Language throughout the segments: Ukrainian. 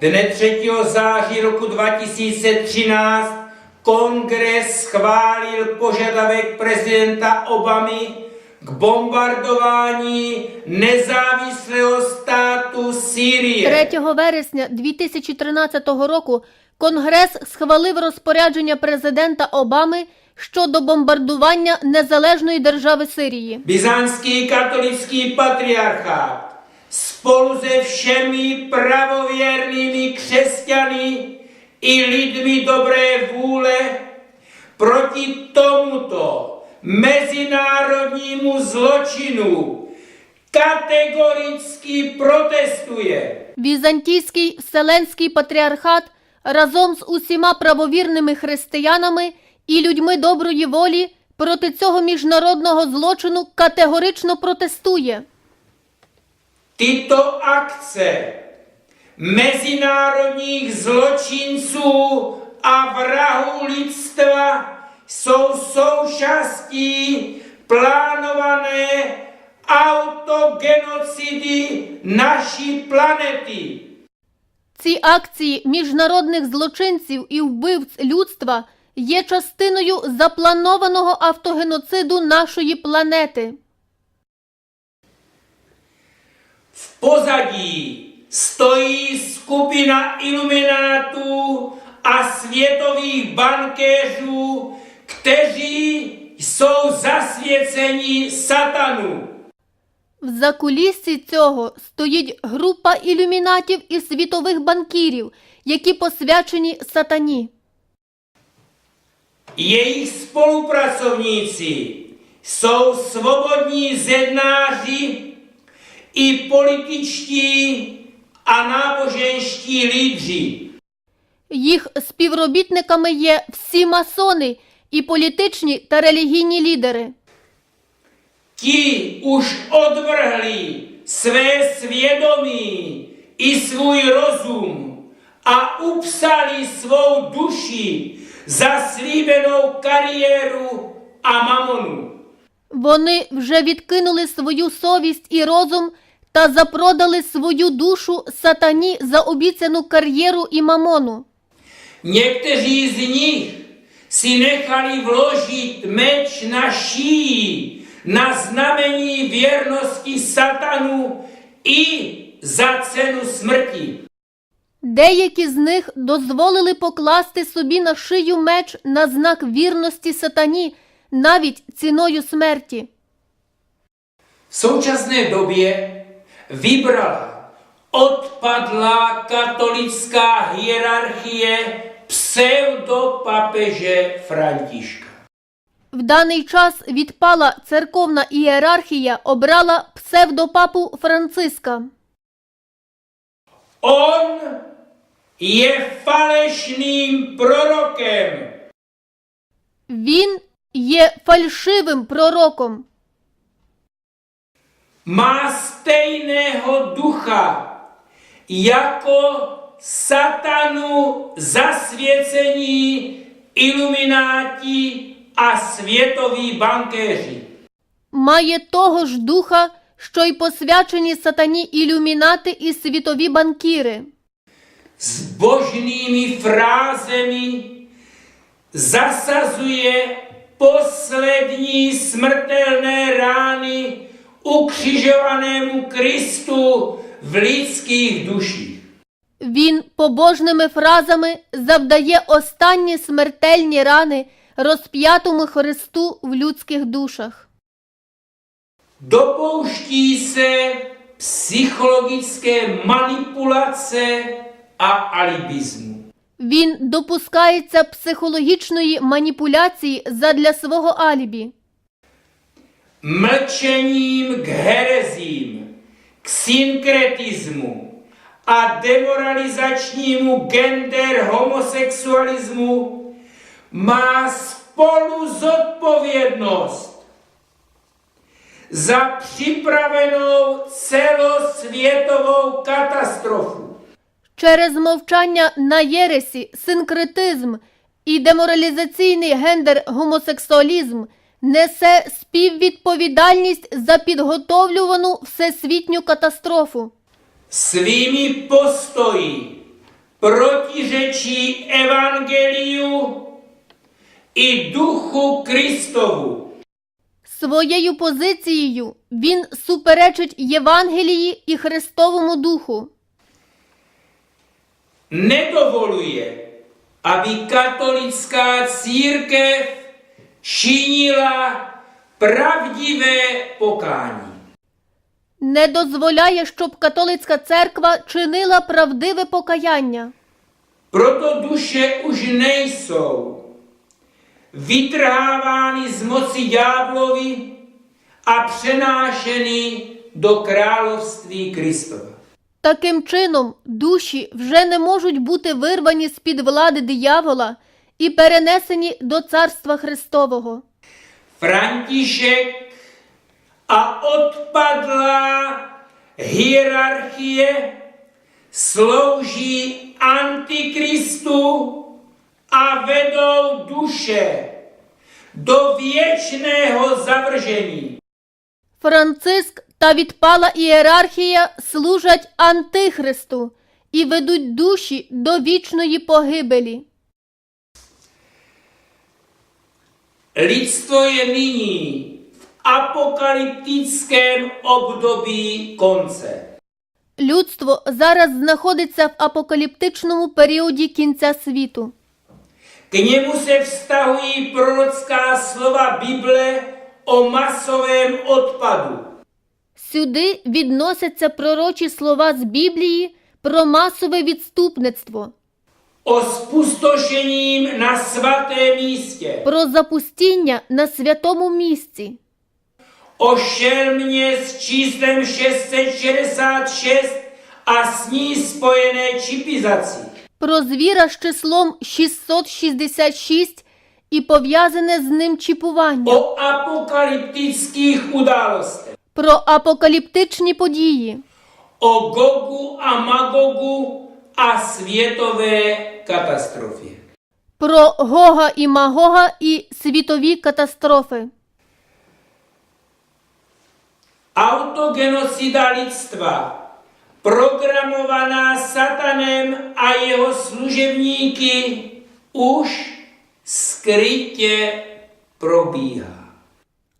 Dne 3. září roku 2013 kongres schválil požadavek prezidenta Obamy k bombardování nezávislého státu Sýrie. 3 вересня 2013 року Конгрес схвалив розпорядження президента Обами щодо бомбардування незалежної держави Сирії. Byzantský katolický patriarchát spolu se všemi pravověrnými křesťany i lidmi dobré vůle proti tomuto mezinárodnímu zločinu kategoricky protestuje. Візантійський Вселенський патріархат разом з усіма правовірними християнами і людьми доброї волі проти цього міжнародного злочину категорично протестує. Tyto akce mezinárodních zločinců a vrahů lidstva jsou součástí plánované autogenocidy naší planety. Ці акції міжнародних злочинців і вбивць людства є частиною запланованого автогеноциду нашої планети. V pozadí stojí skupina iluminátů a světových bankéřů, kteří jsou zasvěceni satanu. В закуліссі цього стоїть група ілюмінатів і світових банкірів, які посвячені сатані. Jejich spolupracovníci jsou svobodní zednáři i političtí a náboženští lídři. Їх співробітниками є всі масони і політичні та релігійні лідери. Ti už odvrhli své svědomí i svůj rozum a upsali svou duši za slíbenou kariéru a mamonu. Вони вже відкинули свою совість і розум та запродали свою душу сатані за обіцяну кар'єру і мамону. Někteří z nich si nechali vložit meč na šíji na znamení věrnosti satanu i za cenu smrti. Деякі з них дозволили покласти собі на шию меч на знак вірності сатані, навіть ціною смерті. V současné době vybrala odpadlá katolická hierarchie pseudopapeže Františka. В даний час відпала церковна ієрархія, обрала псевдопапу Франциска. On je falešným prorokem. Він є фальшивим пророком. Má stejného ducha jako satanu zasvěcení ilumináti a světoví bankéři. Має того ж духа, що й посвячені сатані ілюмінати і світові банкіри. S božnými frázemi zasazuje poslední smrtelné rány ukřižovanému Kristu v lidských duších. Він побожними фразами завдає останні смертельні рани розп'ятому Христу в людських душах. Dopouští se psychologické manipulace a alibismu. Він допускається психологічної маніпуляції задля свого алібі. Mlčením k herezím, k synkretismu a demoralizačnímu gender homosexualismu má spolu zodpovědnost za připravenou celosvětovou katastrofu. Через мовчання на єресі, синкретизм і деморалізаційний гендер-гомосексуалізм несе співвідповідальність за підготовлювану всесвітню катастрофу. Svými postoji protiřečí evangeliu i duchu Kristovu. Своєю позицією він суперечить Євангелії і Христовому Духу. Nedovoluje, aby katolická církev činila pravdivé pokání. Не дозволяє, щоб католицька церква чинила правдиве покаяння. Proto duše už nejsou vytrhávány z moci ďáblovi a přenášeny do království Kristova. Таким чином, душі вже не можуть бути вирвані з-під влади диявола і перенесені до Царства Христового. František a odpadlá hierarchie slouží antikristu a vedou duše do věčného zavržení. Франциск та відпала ієрархія служать Антихристу і ведуть душі до вічної погибелі. Lidstvo je nyní v apokalyptickém období konce. Людство зараз знаходиться в апокаліптичному періоді кінця світу. K němu se vztahují prorocká slova Bible o masovém odpadu. Сюди відносяться пророчі слова з Біблії про масове відступництво, o spustošením na svatém místě, про запустіння на святому місці, o šelmě s 666 a s ní spojené čipizaci, про звіра з числом 666 і пов'язане з ним чіпування, o apokalyptických událostech, про апокаліптичні події, o Gogu a Magogu a katastrofě. про Гога і Магога і світові катастрофи, Autogenocida lidstva, programovaná satanem a jeho služebníky, už skrytě probíhá.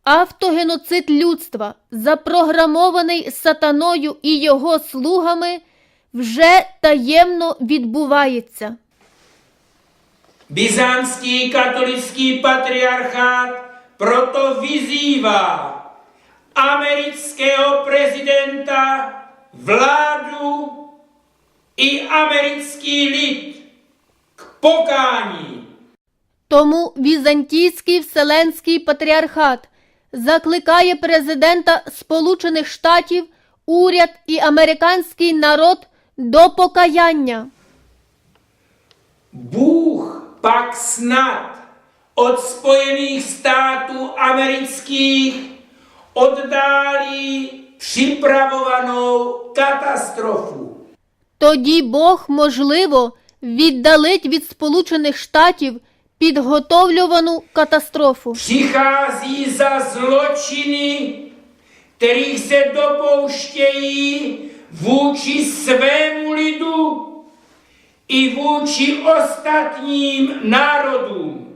автогеноцид людства, запрограмований сатаною і його слугами, вже таємно відбувається. Byzantský katolický patriarchát proto vyzývá amerického prezidenta, vládu i americký lid k pokání. Тому Візантійський Вселенський патріархат закликає президента Сполучених Штатів, уряд і американський народ до покаяння. Bůh pak snad od Spojených států amerických oddálí připravovanou katastrofu. Тоді Бог, можливо, віддалить від Сполучених Штатів підготовлювану катастрофу. Přichází za zločiny, kterých se dopouštějí vůči svému lidu i vůči ostatním národům.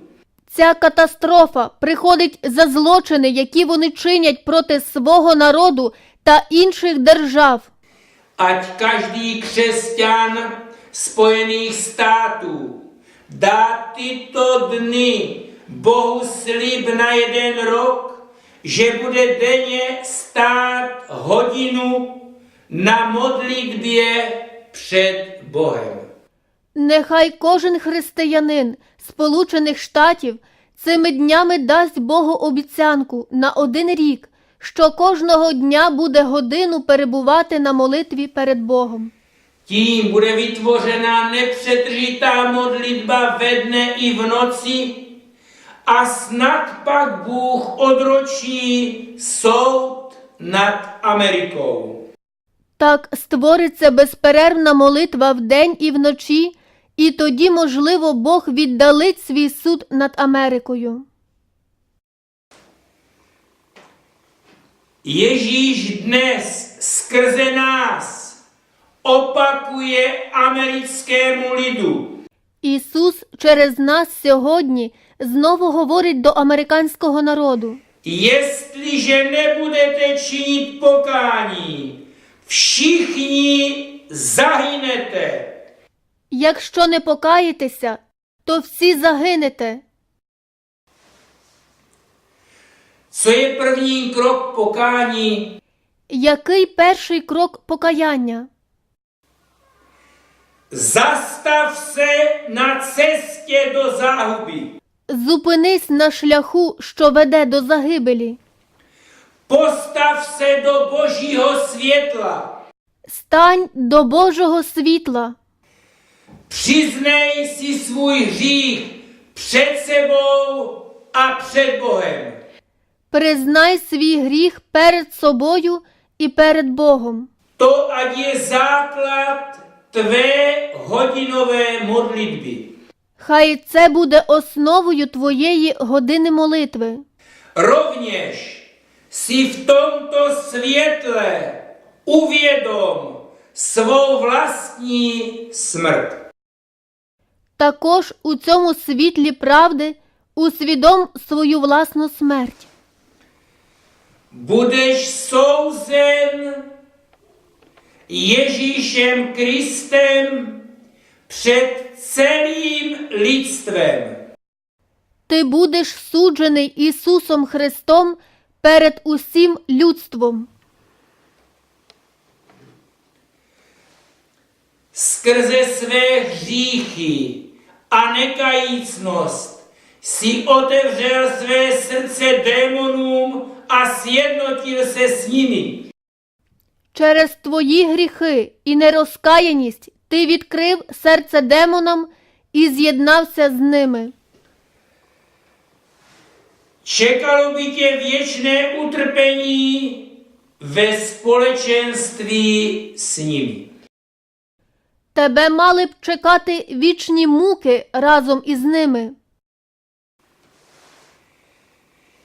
Ця катастрофа приходить за злочини, які вони чинять проти свого народу та інших держав. Ať každý křesťan Spojených států dá tyto dny Bohu slib na jeden rok, že bude denně stát hodinu na modlitbě před Bohem. Нехай кожен християнин Сполучених Штатів цими днями дасть Богу обіцянку на один рік, що кожного дня буде годину перебувати на молитві перед Богом. Bude vytvořena nepřetržitá modlitba ve dne i v noci a snad pak Bůh odročí soud nad Так створиться безперервна молитва вдень і вночі, і тоді, можливо, Бог віддалить свій суд над Америкою. Ježíš dnes skrze nás opakuje americkému lidu. Ісус через нас сьогодні знову говорить до американського народу. Jestliže nebudete činit pokání, všichni zahynete. Якщо не покаєтеся, то всі загинете. Co je první krok pokání? Який перший крок покаяння? Zastav se na cestě do záhuby. Зупинись на шляху, що веде до загибелі. Postav se do božího světla. Стань до Божого світла. Přiznej si svůj hřích před sebou a před Bohem. Признай свій гріх перед собою і перед Богом. To ať je základ tvé hodinové modlitby. Хай це буде основою твоєї години молитви. Rovněž si v tomto světle uvědom svou vlastní smrt. Також у цьому світлі правди усвідом свою власну смерть. Budeš souzen Ježíšem Kristem před celým lidstvem. Ти будеш суджений Ісусом Христом перед усім людством. Skrze své hříchy a nekajícnost si otevřel své srdce démonům a sjednotil se s nimi. Через твої гріхи і нерозкаяність ти відкрив серце демонам і з'єднався з ними. Čekalo by tě věčné utrpení ve společenství s nimi. Тебе мали б чекати вічні муки разом із ними.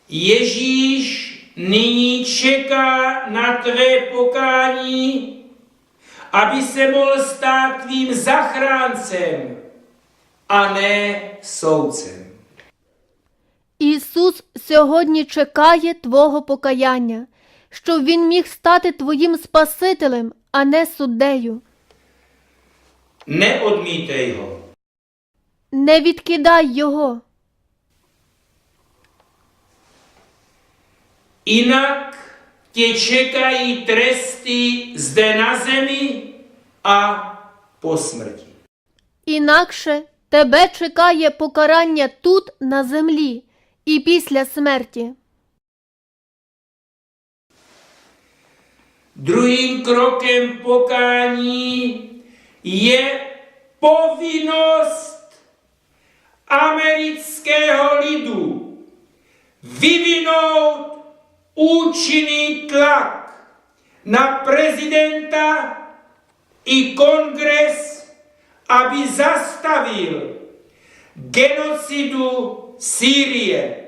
Ježíš nyní čeká na tvé pokání, aby se mohl stát tvým zachráncem a ne soudcem. Ісус сьогодні чекає Твого покаяння, щоб Він міг стати Твоїм Спасителем, а не суддею. Neodmítej ho. Не відкидай Його, Jinak tě čekají tresty zde na zemi a po smrti. інакше тебе чекає покарання тут, на землі, і після смерті. Druhým krokem pokání je povinnost amerického lidu vyvinout účinný tlak na prezidenta i kongres, aby zastavil genocidu Sýrie.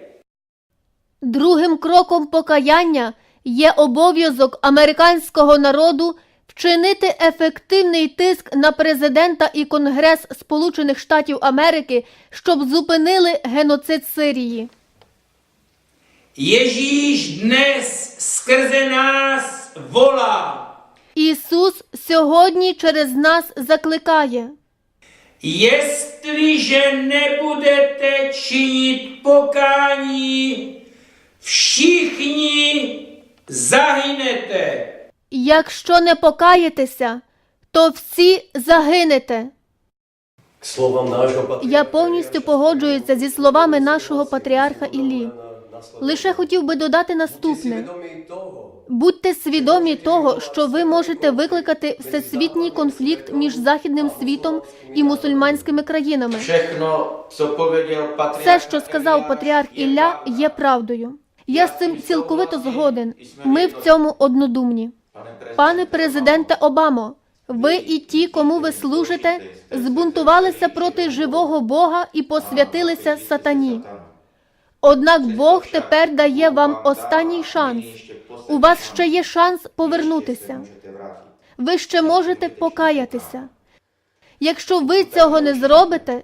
Другим кроком покаяння є обов'язок американського народу вчинити ефективний тиск на президента і Конгрес Сполучених Штатів Америки, щоб зупинили геноцид Сирії. Ježíš dnes skrze nás volá. Ісус сьогодні через нас закликає. Jestliže nebudete činit pokání, všichni zahynete. Якщо не покаєтеся, то всі загинете. Словом нашого Я повністю погоджуюся зі словами нашого патріарха Іллі. Лише хотів би додати наступне: будьте свідомі того, що ви можете викликати всесвітній конфлікт між західним світом і мусульманськими країнами. Все, що сказав патріарх Ілля, є правдою. Я з цим цілковито згоден. Ми в цьому однодумні. Пане президенте Обамо, ви і ті, кому ви служите, збунтувалися проти живого Бога і посвятилися сатані. Однак Бог тепер дає вам останній шанс. У вас ще є шанс повернутися. ви ще можете покаятися. Якщо ви цього не зробите,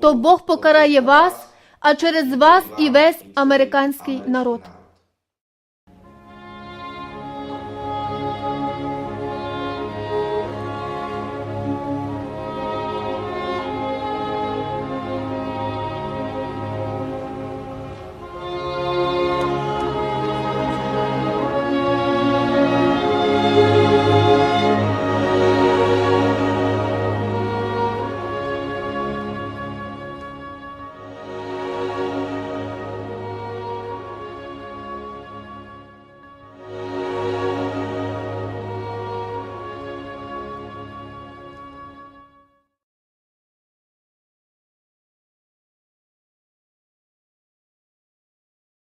то Бог покарає вас, а через вас і весь американський народ.